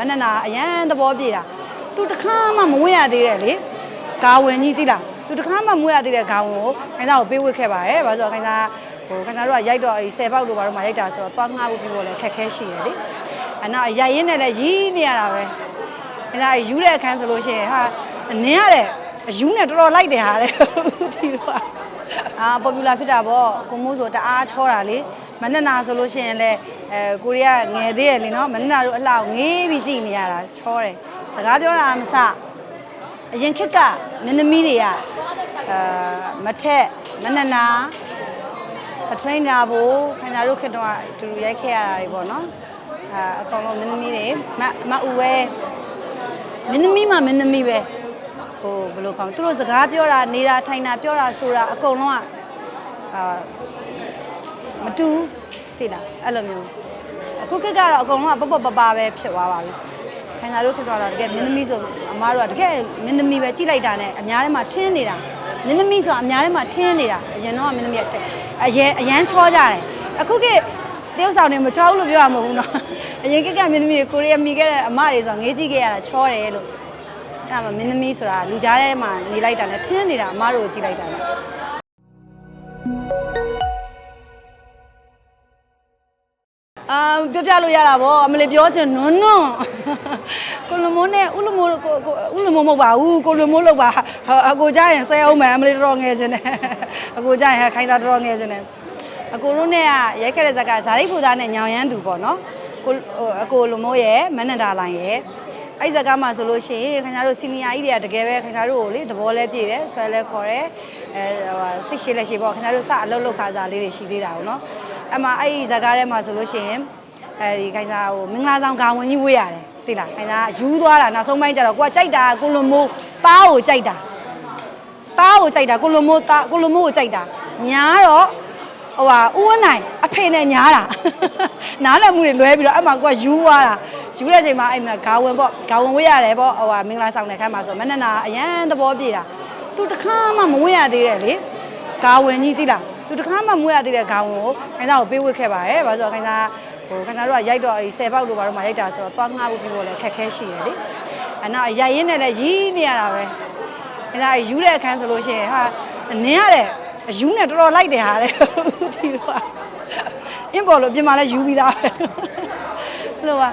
မနနာအရန်သဘောပြေတာသူတခါမှမဝင်ရသေးတယ်လေဂါဝင်ကြီးသိလားသူတခါမှမဝင်ရသေးတဲ့ဂါဝင်ကိုခိုင်းသားကိုပေးဝစ်ခဲ့ပါတယ်ဘာလို့လဲဆိုတော့ခိုင်းသားဟိုခိုင်းသားတို့ကရိုက်တော့10ပေါက်လို့ဘာလို့မှရိုက်တာဆိုတော့သွားငှားဖို့ပြီးဖို့လည်းခက်ခဲရှိတယ်လေအဲ့နောက်ရိုက်ရင်းနဲ့လည်းရီးနေရတာပဲခိုင်းသားယူတဲ့အခန်းဆိုလို့ရှိရင်ဟာနင်းရတဲ့အယူနဲ့တော်တော်လိုက်တယ်ဟာတဲ့ဒီတော့အာ popular ဖြစ်တာပေါ့ကိုမိုးဆိုတအားချောတာလေ မနနာဆိုလို့ရှိရင်လည်းအဲကိုရီးယားငယ်သေးရလေနော်မနနာတို့အလှောက်ငေးပြီးကြည့်နေရတာချောတယ်စကားပြောတာမစအရင်ခက်ကမင်းသမီးတွေကအာမထက်မနနာအထရိနာဘို့ခင်ဗျားတို့ခက်တော့အတူတူရိုက်ခဲ့ရတာတွေပေါ့နော်အာအကောင်လုံးမင်းသမီးတွေမမအူဝဲမင်းသမီးမှမင်းသမီးပဲဟိုဘယ်လိုကောင်းသူတို့စကားပြောတာနေတာထိုင်တာပြောတာဆိုတာအကုန်လုံးကအာ မတူဘူးသိလားအဲ့လိုမျိုးအခုခေတ်ကတော့အကုန်လုံးကပပပပပဲဖြစ်သွားပါပြီခင်ဗျားတို့ခေတ်ကတော့တကယ်မင်းသမီးဆိုအမားတို့ကတကယ်မင်းသမီးပဲကြိလိုက်တာနဲ့အများထဲမှာထင်းနေတာမင်းသမီးဆိုတာအများထဲမှာထင်းနေတာအရင်တော့ကမင်းသမီးကအရင်အရန်ချောကြတယ်အခုခေတ်တယောက်ဆောင်နေမချောဘူးလို့ပြောရမှာမဟုတ်ဘူးနော်အရင်ခေတ်ကမင်းသမီးတွေကိုရီးယားမိခဲ့တဲ့အမတွေဆိုငေးကြည့်ခဲ့ရတာချောတယ်လို့အဲ့ဒါမှမင်းသမီးဆိုတာလူကြားထဲမှာနေလိုက်တာနဲ့ထင်းနေတာအမတို့ကိုကြည့်လိုက်တာနဲ့ အာပြောပြလို့ရတာဗောအမလေးပြောချင်နွန်းနွန်းကိုလမိုးနဲ့ဥလမိုးကိုကိုဥလမိုးမဟုတ်ပါဘူးကိုလမိုးလောက်ပါဟောအကိုကြရင်ဆဲအောင်မယ်အမလေးတော်တော်ငယ်ချင်းတယ်အကိုကြရင်ဟဲ့ခိုင်းသားတော်တော်ငယ်ချင်းတယ်အကိုတို့နဲ့ကရိုက်ခဲ့တဲ့ဇက်ကဇာတိဖူသားနဲ့ညောင်ရမ်းသူပေါ့နော်ကိုဟိုအကိုလမိုးရဲ့မနန္ဒာလိုင်းရဲ့အဲ့ဇက်ကမှဆိုလို့ရှိရင်ခင်ဗျားတို့စီနီယာကြီးတွေကတကယ်ပဲခင်ဗျားတို့ကိုလေသဘောလဲပြည့်တယ်ဆွဲလဲခေါ်တယ်အဲဟိုစိတ်ရှိလက်ရှိပေါ့ခင်ဗျားတို့စအလုပ်လုပ်ခါစားလေးတွေရှိသေးတာပေါ့နော် အမှအဲ့ဒီဇက်ကားထဲမှာဆိုလို့ရှိရင်အဲဒီခိုင်သားဟိုမင်္ဂလာဆောင်ခေါင်းဝင်ကြီးဝေးရတယ်သိလားခိုင်သားယူသွားတာနောက်ဆုံးပိုင်းကျတော့ကိုကကြိုက်တာကိုလိုမိုးပါးကိုကြိုက်တာပါးကိုကြိုက်တာကိုလိုမိုးတာကိုလိုမိုးကိုကြိုက်တာညာတော့ဟိုဟာဥဝနိုင်အဖေနဲ့ညားတာနားလည်မှုတွေလွဲပြီးတော့အဲ့မှာကိုကယူသွားတာယူတဲ့ချိန်မှာအဲ့မှာခေါင်းဝင်ပေါ့ခေါင်းဝင်ဝေးရတယ်ပေါ့ဟိုဟာမင်္ဂလာဆောင်တဲ့ခန်းမှာဆိုမနနာအရန်သဘောပြေတာသူတခါမှမဝင်ရသေးတယ်လေခေါင်းဝင်ကြီးသိလား သူတခါမှမဝင်ရသေးတဲ့ခေါင်းဝင်ကိုခိုင်သားကိုပေးဝစ်ခဲ့ပါတယ်ဘာလို့ဆိုတော့ခိုင်သားဟိုခင်ဗျားတို့ကရိုက်တော့10ပေါက်လို့ဘာလို့မှရိုက်တာဆိုတော့သွားငှားဖို့ပြီးဖို့လည်းခက်ခဲရှိတယ်လေအဲ့နောက်ရိုက်ရင်းနဲ့လည်းရီးနေရတာပဲခင်ဗျားယူတဲ့အခန်းဆိုလို့ရှိရင်ဟာနင်းရတဲ့အယူနဲ့တော်တော်လိုက်တယ်ဟာတဲ့ဒီတော့အင်းပေါ်လို့ပြင်မာလဲယူပြီးသားပဲလို့က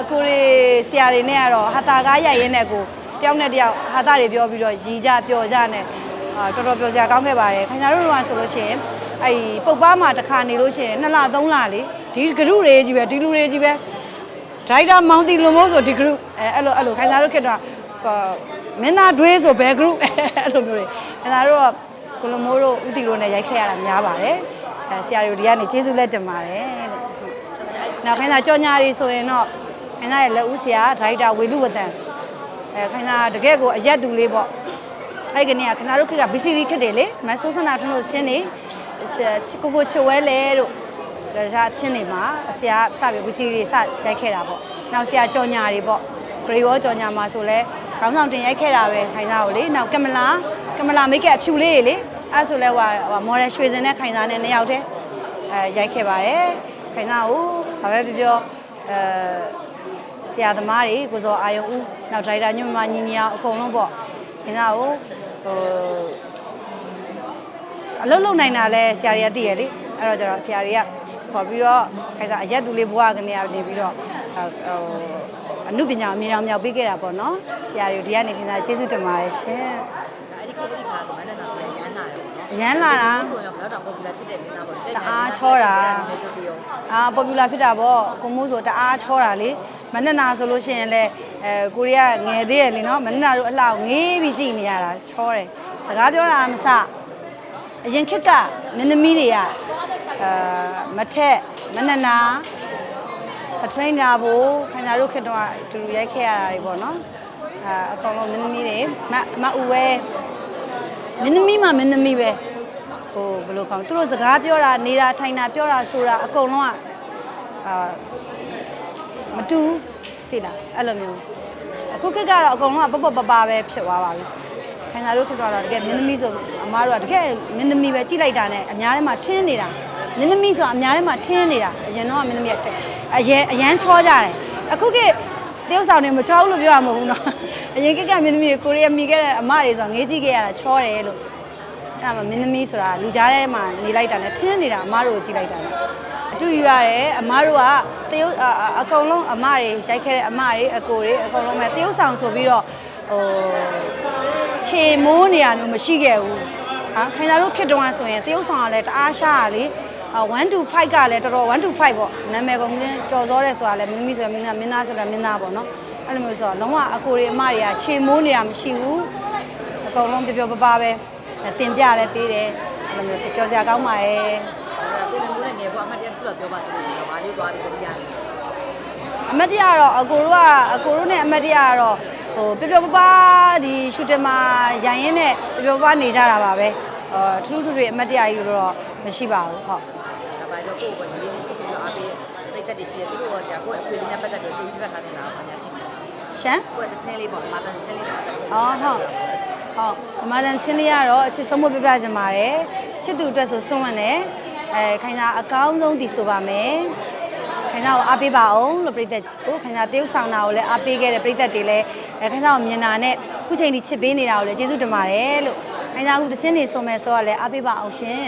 အကိုရီဆရာတွေနဲ့ကတော့ဟာတာကားရိုက်ရင်းနဲ့ကိုတယောက်နဲ့တယောက်ဟာတာတွေပြောပြီးတော့ရီကြပျော်ကြနဲ့အာ တော်တော်ပျော်စရာကောင်းခဲ့ပါတယ်ခင်ဗျားတို့ကဆိုလို့ရှိရင်အဲ့ပုတ်ပါမှာတစ်ခါနေလို့ရှိရင်နှစ်လသုံးလလေဒီဂရုတွေကြီးပဲဒီလူတွေကြီးပဲဒရိုက်တာမောင်တီလိုမျိုးဆိုဒီ group အဲအဲ့လိုအဲ့လိုခိုင်စားတို့ခေတ္တကမင်းသားဒွေးဆိုဘယ် group အဲ့လိုမျိုးတွေခိုင်စားတို့ကကိုလိုမျိုးတို့ဥတီတို့နဲ့ရိုက်ခဲ့ရတာများပါတယ်အဲဆရာတို့ဒီကနေကျေးဇူးလက်တင်ပါတယ်တဲ့နောက်ခိုင်စားကြော်ညာတွေဆိုရင်တော့ခိုင်စားရဲ့လက်ဦးဆရာဒရိုက်တာဝေလူဝတန်အဲခိုင်စားတကယ့်ကိုအရက်သူလေးပေါ့ အဲ့ကနေကခိုင်စားတို့ခေတ်က BCD ခက်တယ်လေမဆိုးစနာထွန်းလို့ချင်းနေချစ်ကိုကိုချစ်ဝဲလဲတို့ဒါကြအချင်းတွေမှာဆရာစပြီးဝီစီတွေစရိုက်ခဲ့တာပေါ့နောက်ဆရာကြော်ညာတွေပေါ့ဂရေဘောကြော်ညာမှာဆိုလဲခေါင်းဆောင်တင်ရိုက်ခဲ့တာပဲခိုင်သားကိုလေနောက်ကင်မလာကင်မလာမိတ်ကအဖြူလေးတွေလေအဲဆိုလဲဟိုဟိုမော်ဒယ်ရွှေစင်နဲ့ခိုင်သားနဲ့နှစ်ယောက်တည်းအဲရိုက်ခဲ့ပါတယ်ခိုင်သားကိုဘာပဲပြောပြောအဲဆရာသမားတွေကိုစောအာယုံဦးနောက်ဒရိုက်တာညွန့်မညီညီအောင်အကုန်လုံးပေါ့ခိုင်သားကို ဟိုအလုပ်လုပ်နိုင်တာလဲဆရာတွေကသိရလေအဲ့တော့ကျတော့ဆရာတွေကခေါ်ပြီးတော့ခိုင်စားအရက်သူလေးဘွားကနေကနေပြီးတော့ဟိုအမှုပညာအမြင်အောင်မြောက်ပေးခဲ့တာပေါ့နော်ဆရာတွေဒီကနေခိုင်စားကျေးဇူးတင်ပါတယ်ရှင်အဲ့ဒီကိတိခါကမန္တနာဆိုရမ်းလာတယ်ပေါ့နော်အရန်လာတာဆိုရင်ဘယ်တော့တော့ popular ဖြစ်တဲ့မင်းသားပေါ့တအားချောတာပြောပြောအာ popular ဖြစ်တာပေါ့ကိုမိုးဆိုတအားချောတာလေ မနက်နာဆိုလို့ရှိရင်လဲအဲကိုရီးယားငယ်သေးရလေနော်မနက်နာတို့အလှောက်ငေးပြီးကြည့်နေရတာချောတယ်စကားပြောတာမစအရင်ခက်ကမင်းသမီးတွေကအာမထက်မနနာအထရိနာဘို့ခင်ဗျားတို့ခက်တော့အတူတူရိုက်ခဲ့ရတာတွေပေါ့နော်အာအကောင်လုံးမင်းသမီးတွေမမအူဝဲမင်းသမီးမှမင်းသမီးပဲဟိုဘယ်လိုကောင်းသူတို့စကားပြောတာနေတာထိုင်တာပြောတာဆိုတာအကုန်လုံးကအာ မတူဘူးသိလားအဲ့လိုမျိုးအခုခေတ်ကတော့အကုန်လုံးကပပပပပဲဖြစ်သွားပါပြီခင်ဗျားတို့ခက်တော့တကယ်မင်းသမီးဆိုအမားတို့ကတကယ်မင်းသမီးပဲကြိလိုက်တာနဲ့အများထဲမှာထင်းနေတာမင်းသမီးဆိုတာအများထဲမှာထင်းနေတာအရင်တော့ကမင်းသမီးကအရင်အရန်ချောကြတယ်အခုကတတရုတ်ဆောင်နေမချောဘူးလို့ပြောရမှာမဟုတ်ဘူးနော်အရင်ကကမင်းသမီးတွေကိုရီးယားမိခဲ့တဲ့အမတွေဆိုငေးကြည့်ခဲ့ရတာချောတယ်လို့အဲ့ဒါမှမင်းသမီးဆိုတာလူကြားထဲမှာနေလိုက်တာနဲ့ထင်းနေတာအမတို့ကိုကြည့်လိုက်တာနဲ့အ တူယူရတယ်အမတို့ကတရုတ်အအအကုန်လုံးအမတွေရိုက်ခဲ့တဲ့အမတွေအကိုတွေအကုန်လုံးပဲတရုတ်ဆောင်ဆိုပြီးတော့ဟိုခြေမိုးနေရမျိုးမရှိခဲ့ဘူးဟာခင်ဗျားတို့ခစ်တုံးကဆိုရင်တရုတ်ဆောင်ကလည်းတအားရှားရလေ1 to 5ကလည်းတော်တော်1 to 5ပေါ့နာမည်ကုန်င်းကြော်စောတယ်ဆိုတာလည်းမင်းသမီးဆိုတာမင်းသားမင်းသားဆိုတာမင်းသားပေါ့နော်အဲ့လိုမျိုးဆိုတော့လုံးဝအကိုတွေအမတွေကခြေမိုးနေတာမရှိဘူးအကုန်လုံးပျော်ပျော်ပါပါပဲတင်ပြလည်းပေးတယ်အဲ့လိုမျိုးပြောစရာကောင်းပါရဲ့ကိုလိုမျိုးနဲ့င ယ်ဘွားအမှတ်တရတစ်ခုပြောပါဆိုလို့ဘာလေးသွားပြီးကြရတယ်အမတ်တရကတော့အကိုတို့ကအကိုတို့နဲ့အမတ်တရကတော့ဟိုပျော်ပျော်ပါပါဒီရှူတင်မှာရိုင်ရင်းနဲ့ပျော်ပျော်ပါပါနေကြတာပါပဲအော်ထူးထူးတွေအမတ်တရကြီးတော့မရှိပါဘူးဟုတ်ဒါပါတော့ကိုယ်ကလေးလေးချင်းပြီးတော့အားပေးပြိတက်တွေရှိတယ်သူတို့ကကြာကိုယ့်အခွေလေးနဲ့ပတ်သက်ပြီးသူပြတ်ထားနေတာပါညာရှိတယ်ရှမ်းကိုယ့်တချင်းလေးပေါ့မာတန်ချင်းလေးနဲ့ပတ်သက်ပြီးဟုတ်ဟုတ်အမဒန်ချင်းလေးကတော့အချစ်ဆုံးမပြပြကြမှာတယ်ချစ်သူအတွက်ဆိုစွန့်ဝင်တယ် အဲခိုင်သာအကောင်းဆုံးတည်ဆိုပါမယ်ခိုင်သာကိုအားပေးပါအောင်လို့ပြည်သက်ကိုခိုင်သာတရုပ်ဆောင်တာကိုလည်းအားပေးခဲ့တဲ့ပြည်သက်တွေလည်းအဲခိုင်သာကိုမြင်တာနဲ့ခုချိန်ထိချစ်ပေးနေတာကိုလည်းကျေးဇူးတင်ပါတယ်လို့ခိုင်သာအခုတချင်းနေဆိုမယ်ဆိုတော့လည်းအားပေးပါအောင်ရှင်